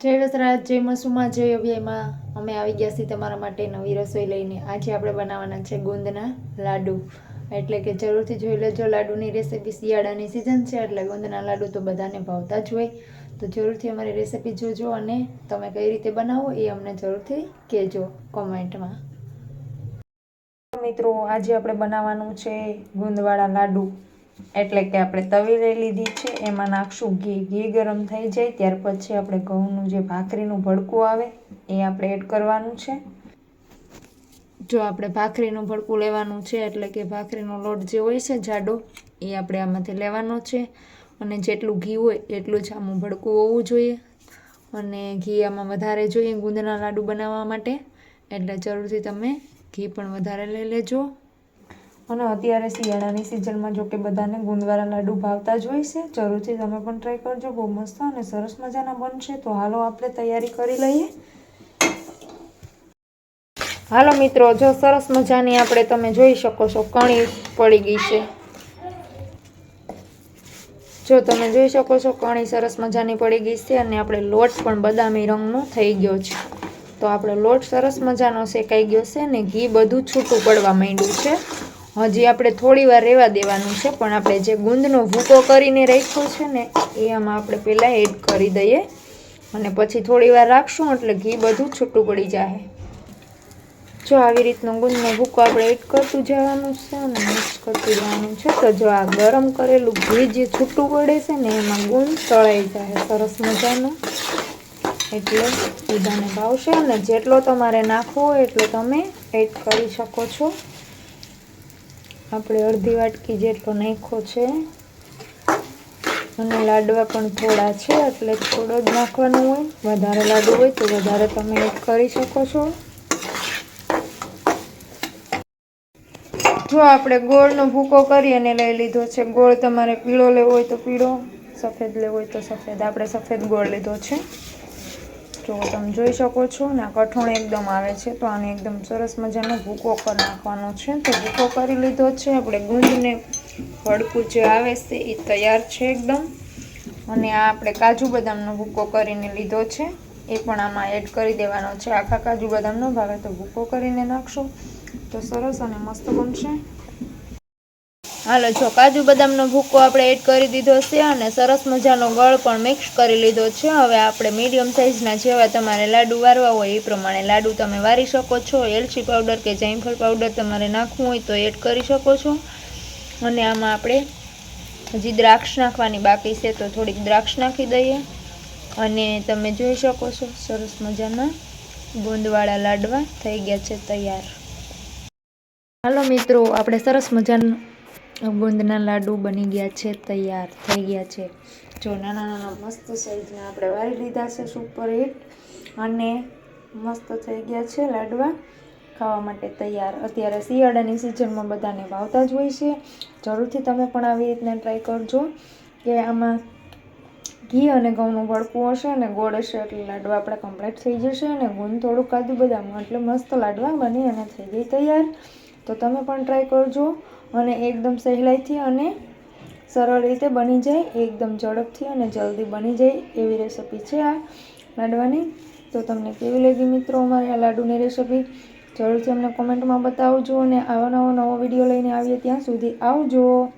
જય જયમસુમાં જય મસુમાં જય અભ્યયમાં અમે આવી ગયા છીએ તમારા માટે નવી રસોઈ લઈને. આજે આપણે બનાવવાના છે ગુંદના લાડુ. એટલે કે જરૂરથી જોઈ લેજો, લાડુની રેસીપી શિયાળાની સિઝન છે, એટલે ગુંદના લાડુ તો બધાને ભાવતા જ હોય. તો જરૂરથી અમારી રેસીપી જોજો અને તમે કઈ રીતે બનાવો એ અમને જરૂરથી કહેજો કોમેન્ટમાં. મિત્રો, આજે આપણે બનાવવાનું છે ગુંદવાળા લાડુ. એટલે કે આપણે તવી લીધી છે, એમાં નાખશું ઘી. ઘી ગરમ થઈ જાય ત્યાર પછી આપણે ઘઉંનું જે ભાખરીનું ભડકું આવે, એ આપણે એડ કરવાનું છે. જો આપણે ભાખરીનું ભડકું લેવાનું છે, એટલે કે ભાખરીનો લોટ જે હોય છે, જાડો, એ આપણે આમાંથી લેવાનો છે. અને જેટલું ઘી હોય, એટલું જ આમાં ભડકું હોવું જોઈએ. અને ઘી આમાં વધારે જોઈએ ગુંદના લાડુ બનાવવા માટે, એટલે જરૂરથી તમે ઘી પણ વધારે લઈ લેજો. અને અત્યારે શિયાળાની સિઝનમાં જો કે બધાને ગુંદવારા લાડુ ભાવતા જ હોય છે. જરૂરથી તમે પણ ટ્રાય કરજો. બહુ મસ્ત અને સરસ મજાના બનશે. તો હાલો આપણે તૈયારી કરી લઈએ. હાલો મિત્રો, જો સરસ મજાની આપણે તમે જોઈ શકો છો, કણી પડી ગઈ છે. જો તમે જોઈ શકો છો, કણી સરસ મજાની પડી ગઈ છે અને આપણે લોટ પણ બદામી રંગનો થઈ ગયો છે. તો આપણો લોટ સરસ મજાનો શેકાઈ ગયો છે ને ઘી બધું છૂટું પડવા માંડ્યું છે. હજી આપણે થોડી વાર રહેવા દેવાનું છે, પણ આપણે જે ગુંદનો ભૂકો કરીને રાખ્યો છે ને, એ આમાં આપણે પહેલાં એડ કરી દઈએ. અને પછી થોડી વાર રાખશું, એટલે ઘી બધું છૂટું પડી જાય જો આવી રીતનો ગુંદનો ભૂકો આપણે એડ કરતું જવાનું છે અને મિક્સ કરતું જવાનું છે, તો જો આ ગરમ કરેલું ઘી જે છૂટું પડે છે ને, એમાં ગુંદ તળાઈ જાય સરસ મજાનું. એટલે બધાને ભાવશે, અને જેટલો તમારે નાખવો હોય એટલો તમે એડ કરી શકો છો. આપણે અડધી વાટકી જેટલો નાખ્યો છે. અને લાડવા પણ થોડા છે, એટલે થોડો જ નાખવાનો હોય. વધારે લાડુ હોય તો વધારે તમે એડ કરી શકો છો. જો આપણે ગોળનો ભૂકો કરી અને લઈ લીધો છે. ગોળ તમારે પીળો લેવો હોય તો પીળો, સફેદ લેવો હોય તો સફેદ. આપણે સફેદ ગોળ લીધો છે. જો તમે જોઈ શકો છો ને આ કઠોળ એકદમ આવે છે. તો આને એકદમ સરસ મજાનો ભૂકો કરી નાખવાનો છે. તો ભૂકો કરી લીધો છે. આપણે ગુંદને ભડકું જે આવે છે એ તૈયાર છે એકદમ. અને આ આપણે કાજુ બદામનો ભૂકો કરીને લીધો છે. એ પણ આમાં એડ કરી દેવાનો છે. આખા કાજુ બદામનો ભાવે તો ભૂકો કરીને નાખશો. તો સરસ અને મસ્ત બનશે. હાલો, જો કાજુ બદામનો ભૂકો આપણે એડ કરી દીધો છે અને સરસ મજાનો ગળ પણ મિક્સ કરી લીધો છે. હવે આપણે મીડિયમ સાઇઝના જેવા તમારે લાડુ વારવા હોય એ પ્રમાણે લાડુ તમે વારી શકો છો. એલચી પાવડર કે જાયફળ પાવડર તમારે નાખવું હોય તો એડ કરી શકો છો. અને આમાં આપણે હજી દ્રાક્ષ નાખવાની બાકી છે તો થોડીક દ્રાક્ષ નાખી દઈએ. અને તમે જોઈ શકો છો, સરસ મજાના ગુંદવાળા લાડવા થઈ ગયા છે તૈયાર. હાલો મિત્રો, આપણે સરસ મજાના ગુંદના લાડુ બની ગયા છે, તૈયાર થઈ ગયા છે. જો નાના નાના મસ્ત સાઈઝના આપણે વાળી લીધા છે સુપર હિટ અને મસ્ત થઈ ગયા છે લાડવા. ખાવા માટે તૈયાર. અત્યારે શિયાળાની સિઝનમાં બધાને ભાવતા જ હોય છે. જરૂરથી તમે પણ આવી રીતના ટ્રાય કરજો કે આમાં ઘી અને ઘઉંનું ભડકું હશે અને ગોળ હશે એટલે લાડવા આપણા કમ્પ્લીટ થઈ જશે અને ગુંદ થોડુંક કાજુ બદામ એટલે મસ્ત લાડવા બની અને થઈ ગઈ તૈયાર. તો તમે પણ ટ્રાય કરજો. અને એકદમ સહેલાઈથી અને સરળ રીતે બની જાય, એકદમ ઝડપથી અને જલ્દી બની જાય એવી રેસીપી છે આ લાડવાની. તો તમને કેવી લાગી મિત્રો અમારી આ લાડુની રેસીપી? જરૂરથી અમને કોમેન્ટમાં બતાવજો અને આવો નવો નવો વીડિયો લઈને આવીએ ત્યાં સુધી આવજો.